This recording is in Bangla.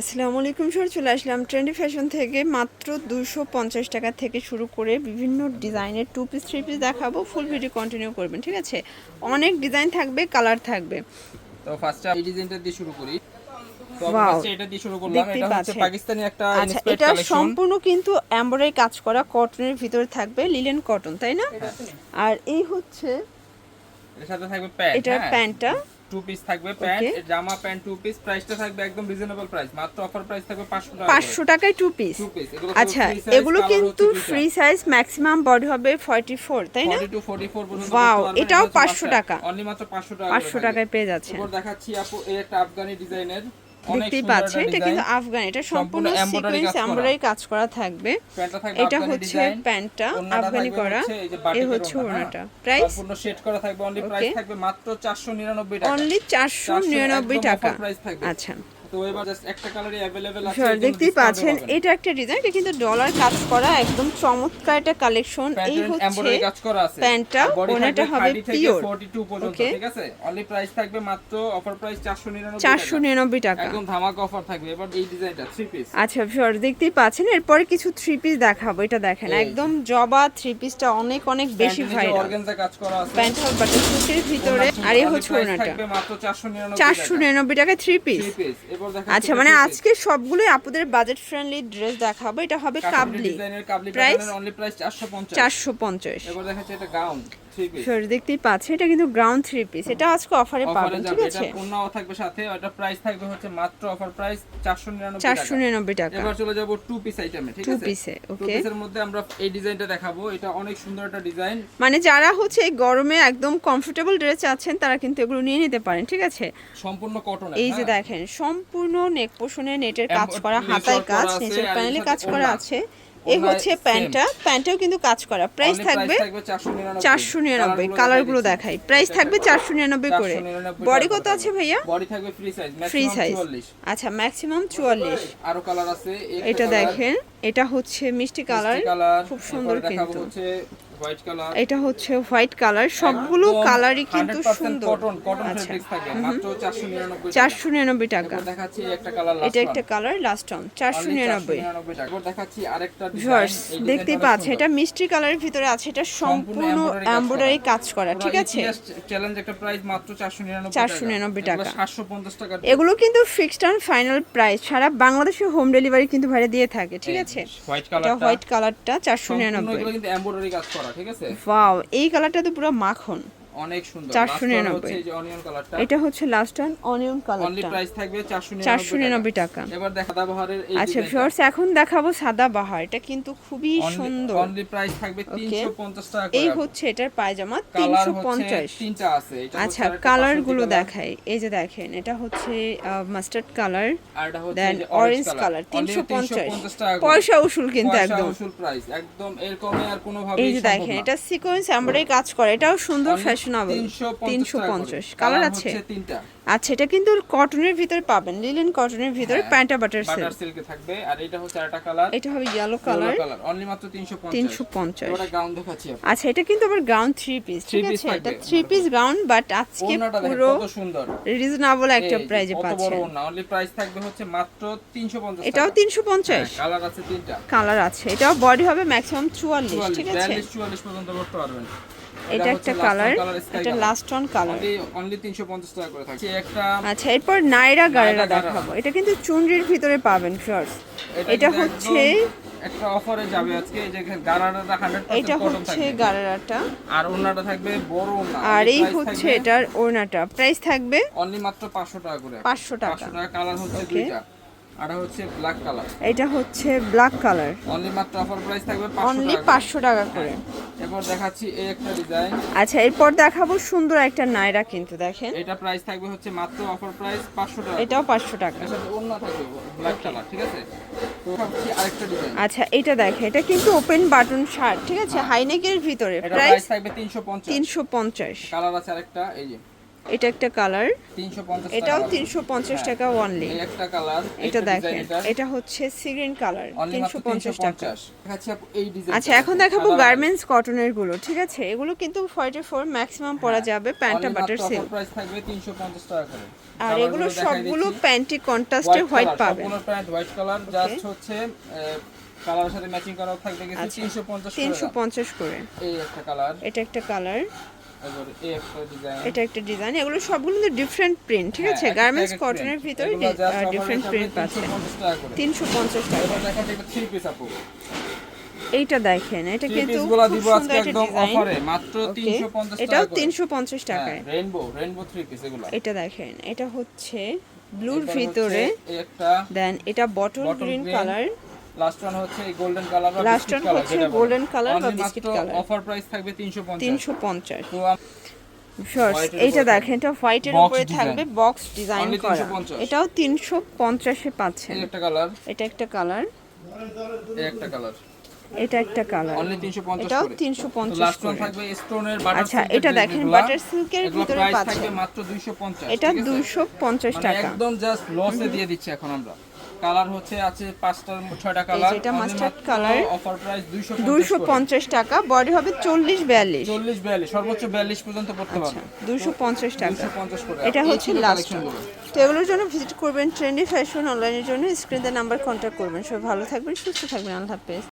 আসসালামু আলাইকুম স্যার চলে আসলাম ট্রেন্ডি ফ্যাশন থেকে। মাত্র দুশো পঞ্চাশ টাকা থেকে শুরু করে বিভিন্ন ডিজাইনের টু পিস থ্রি পিস দেখাবো। ফুল ভিডিও কন্টিনিউ করবেন ঠিক আছে? অনেক ডিজাইন থাকবে কালার থাকবে। তো ফার্স্টে এই ডিজাইনটা দিয়ে শুরু করি। এটা এটা আচ্ছা এটা সম্পূর্ণ কিন্তু এমব্রয়ডারি কাজ করা কটনের ভিতরে থাকবে লিলেন কটন তাই না? আর এই হচ্ছে এটার প্যান্টটা টু পিস থাকবে প্যান্ট জামা প্যান্ট টু পিস প্রাইসটা থাকবে একদম রিজনেবল প্রাইস মাত্র অফার প্রাইস থাকবে 500 টাকা পাঁচশো টাকায় টু পিস আচ্ছা এগুলো কিন্তু ফ্রি সাইজ ম্যাক্সিমাম বডি হবে ফর্টি ফোর তাই না? 42 44 পর্যন্ত ওয়াও এটাও এটা 500 টাকা। অনলি মাত্র 500 টাকা পাঁচশো টাকায় পেয়ে যাচ্ছে। এবার দেখাচ্ছি আপু এই একটা আফগানি ডিজাইনের দেখতেই পাচ্ছেন এটা কিন্তু আফগান এটা সম্পূর্ণ সিকোয়েন্স কাজ করা। এমব্রয়ডারি কাজ করা থাকবে। এটা হচ্ছে প্যান্টটা আফগানি করা। এই এ হচ্ছে ওড়না, ওড়নাটা। হ্যাঁ। প্রাইস সম্পূর্ণ সেট করা থাকবে অনলি প্রাইস থাকবে মাত্র 499 টাকা। অনলি চারশো নিরানব্বই একদম টাকা। offer থাকবে। আচ্ছা। দেখতেই পাচ্ছেন এটা একটা ডিজাইন কিন্তু ডলার কাজ করা একদম চমৎকার একটা টাকা। আচ্ছা, দেখতেই পাচ্ছেন এরপরে কিছু থ্রি পিস দেখাবো এটা দেখেন। একদম জবা থ্রি পিসটা অনেক অনেক বেশি ভাইরাল ভিতরে আর এই হচ্ছে চারশো নিরানব্বই টাকা। থ্রি পিস আচ্ছা মানে আজকে সবগুলোই আপুদের বাজেট ফ্রেন্ডলি ড্রেস দেখাবো। এটা হবে কাবলি? প্যাটার্নের অনলি প্রাইস 450 চারশো পঞ্চাশ। এবার দেখাচ্ছি এটা গাউন দেখতেই পাচ্ছি এটা কিন্তু গ্রাউন্ড থ্রি পিস এটা আজকে অফারে পাবেন ঠিক আছে? পূর্ণাও থাকবে সাথে এটা প্রাইস থাকবে হচ্ছে মাত্র অফার প্রাইস 499 চারশো টাকা। নিরানব্বই টাকা। এবার চলে যাব টু পিস আইটেমে ঠিক টু আছে? পিসে টু পিসের মধ্যে আমরা এই ডিজাইনটা দেখাবো। এটা অনেক সুন্দর একটা ডিজাইন মানে যারা হচ্ছে এই গরমে একদম কমফোর্টেবল ড্রেস আছেন তারা কিন্তু এগুলো নিয়ে নিতে পারেন ঠিক আছে? সম্পূর্ণ কটন এই যে দেখেন সম্পূর্ণ নেক পোষণে নেটের কাজ করা হাতায় কাজ নিচের প্যানেলে কাজ করা আছে। এই হচ্ছে প্যান্টটা। প্যান্টটাও কিন্তু কাজ করা। প্রাইস থাকবে চারশো নিরানব্বই। কালারগুলো দেখাই। প্রাইস থাকবে চারশো নিরানব্বই করে। বডি কত আছে ভাইয়া? বডি থাকবে ফ্রি সাইজ ফ্রি সাইজ আচ্ছা ম্যাক্সিমাম চুয়াল্লিশ। আরও কালার আছে এটা দেখেন এটা হচ্ছে মিষ্টি কালার খুব সুন্দর কিন্তু। এটা হচ্ছে হোয়াইট কালার সবগুলো কালারই কিন্তু সুন্দর। কটন কটন ফেব্রিক্স থাকে। মাত্র 499 টাকা। চারশো নিরানব্বই টাকা। দেখাচ্ছি একটা কালার এটা একটা কালার লাস্ট অন চারশো নিরানব্বই। টাকা। দেখাচ্ছি আরেকটা ভিউয়ার্স দেখতেই পাচ্ছেন এটা মিষ্টি কালারের ভিতরে আছে। এটা সম্পূর্ণ এমব্রয়ডারি কাজ করা। ঠিক আছে? চ্যালেঞ্জ একটা প্রাইস মাত্র 499 499 টাকা। 750 টাকা। এগুলো কিন্তু ফিক্সড অ্যান্ড ফাইনাল প্রাইস সারা বাংলাদেশে হোম ডেলিভারি কিন্তু ভাড়া দিয়ে থাকে ঠিক আছে? হোয়াইট কালারটা হোয়াইট কালারটা চারশো সম্পূর্ণ নিরানব্বই এগুলো কিন্তু এমব্রয়ডারি কাজ করা। ঠিক আছে? ওয়াও এই কালারটা তো পুরো মাখন। অনেক সুন্দর। 499 Last হচ্ছে এই যে অনিয়ন কালারটা এটা হচ্ছে last on onion only price থাকবে 499 চারশো নিরানব্বই টাকা। এবার দেখা এই আচ্ছা ভিউয়ার্স এখন দেখাবো সাদা বাহার। এটা কিন্তু খুবই সুন্দর। অনলি প্রাইস থাকবে 350 টাকা এই হচ্ছে এটার পায়জামা কালার তিনশো হচ্ছে পঞ্চাশ। তিনটা আছে। আচ্ছা কালারগুলো দেখাই। এই যে দেখেন এটা হচ্ছে মাস্টার্ড কালার আর এটা হচ্ছে দেন অরেঞ্জ কালার তিনশো পঞ্চাশ। 350 পয়সা উসুল কিন্তু একদম। উসুল প্রাইস একদম এরকমই আর কোনো ভাবে এই যে দেখেন এটা সিকোয়েন্স এমব্রয়ডারি কাজ করে। এটাও সুন্দর ফ্যাশনেবল তিনশো পঞ্চাশ কালার আছে। তিনটা। আচ্ছা এটা কিন্তু কটনের ভিতরে পাবেন লিলেন কটনের ভিতরে হ্যাঁ, প্যান্টা বাটার সিল্ক। সিল্কে থাকবে আর এটা হচ্ছে আরেকটা কালার। এটা হবে ইয়েলো কালার অনলি মাত্র 350 তিনশো পঞ্চাশ। গাউন দেখাচ্ছি আচ্ছা এটা কিন্তু আবার গ্রাউন্ড থ্রি পিস ঠিক আছে? এটা থাকবে। থ্রি পিস গ্রাউন্ড বাট আজকে পুরো কত সুন্দর। রিজনেবল একটা যে, প্রাইজে কত বড় পাচ্ছেন। ওড়না অনলি প্রাইস থাকবে হচ্ছে মাত্র 350 এটাও তিনশো পঞ্চাশ। কালার আছে তিনটা। কালার আছে। এটাও বডি হবে ম্যাক্সিমাম চুয়াল্লিশ 44 ঠিক আছে? 44 পর্যন্ত করতে পারবেন। এটা একটা কালার এটা last on colour only only 350 টাকা করে থাকছে। একটা আচ্ছা এরপর নাইরা গাড়েরা দেখাবো। এটা কিন্তু চুনরির ভিতরে পাবেন ফার্স এটা হচ্ছে একটা অফারে যাবে আজকে। এই যে গারাটা 100% এটা হচ্ছে থাকবে। আর ওড়নাটা থাকবে বড় ওড়না। আর এই হচ্ছে এটার ওড়নাটা। প্রাইস থাকবে অনলি মাত্র 500 টাকা করে। 500 টাকা। 500 টাকা। কালার হচ্ছে. দুইটা। এটা হচ্ছে ব্ল্যাক কালার এটা হচ্ছে ব্ল্যাক কালার অনলি মাত্র অফার প্রাইস থাকবে 500 অনলি টাকা পাঁচশো টাকা করে। এরপর দেখাচ্ছি এই একটা ডিজাইন আচ্ছা এরপর দেখাবো সুন্দর একটা নাইরা কিন্তু দেখেন। এটা প্রাইস থাকবে হচ্ছে মাত্র অফার প্রাইস 500 টাকা। এটাও পাঁচশো টাকা। এর সাথে ওড়না থাকবে ব্ল্যাক কালার ঠিক আছে? তো আরেকটা ডিজাইন আচ্ছা এটা দেখে এটা কিন্তু ওপেন বাটন শার্ট ঠিক আছে? হাইনেকের ভিতরে। এটা প্রাইস থাকবে 350 তিনশো পঞ্চাশ। কালার আছে আরেকটা এই যে। এটা একটা কালার। এটাও তিনশো পঞ্চাশ। টাকা অনলি একটা কালার এটা দেখেন এটা। হচ্ছে সিগ্রিন কালার তিনশো পঞ্চাশ টাকা। 350 আচ্ছা এখন দেখাবো গার্মেন্টস কটনেরগুলো ঠিক আছে? এগুলো কিন্তু ফর্টি ফোর ম্যাক্সিমাম পরা যাবে প্যান্টটা বাটার সিল্ক 350 আর এগুলো সবগুলো। প্যান্টি কন্ট্রাস্টে হোয়াইট সম্পূর্ণ প্যান্ট হোয়াইট কালার জাস্ট হচ্ছে কালারের সাথে ম্যাচিং করা থাকবে। 350 করে। তিনশো দাম। পঞ্চাশ করে। এই একটা কালার এটা একটা কালার এটা একটা ডিজাইন এগুলো সবগুলো কিন্তু ডিফারেন্ট প্রিন্ট ঠিক আছে? গার্মেন্টস কটনের ভিতরে ডিফারেন্ট প্রিন্ট পাচ্ছেন তিনশো পঞ্চাশ টাকা এইটা দেখেন এটা কিন্তু দিব আজকে একদম অফারে মাত্র 350 টাকা এটাও করে। তিনশো পঞ্চাশ টাকায়। রেইনবো রেইনবো থ্রি পিস এগুলো। এটা দেখেন এটা হচ্ছে ব্লুর ভিতরে একটা দেন এটা bottle green colour last one হচ্ছে এই গোল্ডেন কালার বা বিস্কিট one কালার হচ্ছে golden color বা biscuit color। অফার প্রাইস থাকবে 350 তিনশো পঞ্চাশ। তো এইটা দেখেন এটা হোয়াইটের উপরে থাকবে বক্স ডিজাইন করা। এটাও তিনশো পঞ্চাশে পাচ্ছেন। একটা কালার এটা একটা কালার একটা কালার এটা একটা কালার অনলি 350 এটাও করে। তিনশো পঞ্চাশ লাস্ট ওয়ান থাকবে স্টোনের বাটার আচ্ছা এটা দেখেন বাটার সিল্কের ভিতরে পাচ্ছেন। থাকবে মাত্র 250 এটা ঠিক আছে? দুইশো পঞ্চাশ মানে টাকা। একদম জাস্ট লসে দিয়ে দিচ্ছি এখন আমরা। কালার হচ্ছে আছে পাঁচটা ছয়টা কালার। এটা মাস্টার্ড কালার অফার প্রাইস 250 পঞ্চাশ টাকা বডি হবে চল্লিশ বিয়াল্লিশ। 40 42 সর্বোচ্চ 42 পর্যন্ত পড়তে পারবে। দুইশো পঞ্চাশ টাকা। 250 করে। এটা হচ্ছে লাস্ট তো এগুলোর জন্য ভিজিট করবেন ট্রেন্ডি ফ্যাশন অনলাইনের জন্য। স্ক্রিনে নাম্বার কন্ট্যাক্ট করবেন। সবাই ভালো থাকবেন সুস্থ থাকবেন। আল্লাহ হাফেজ।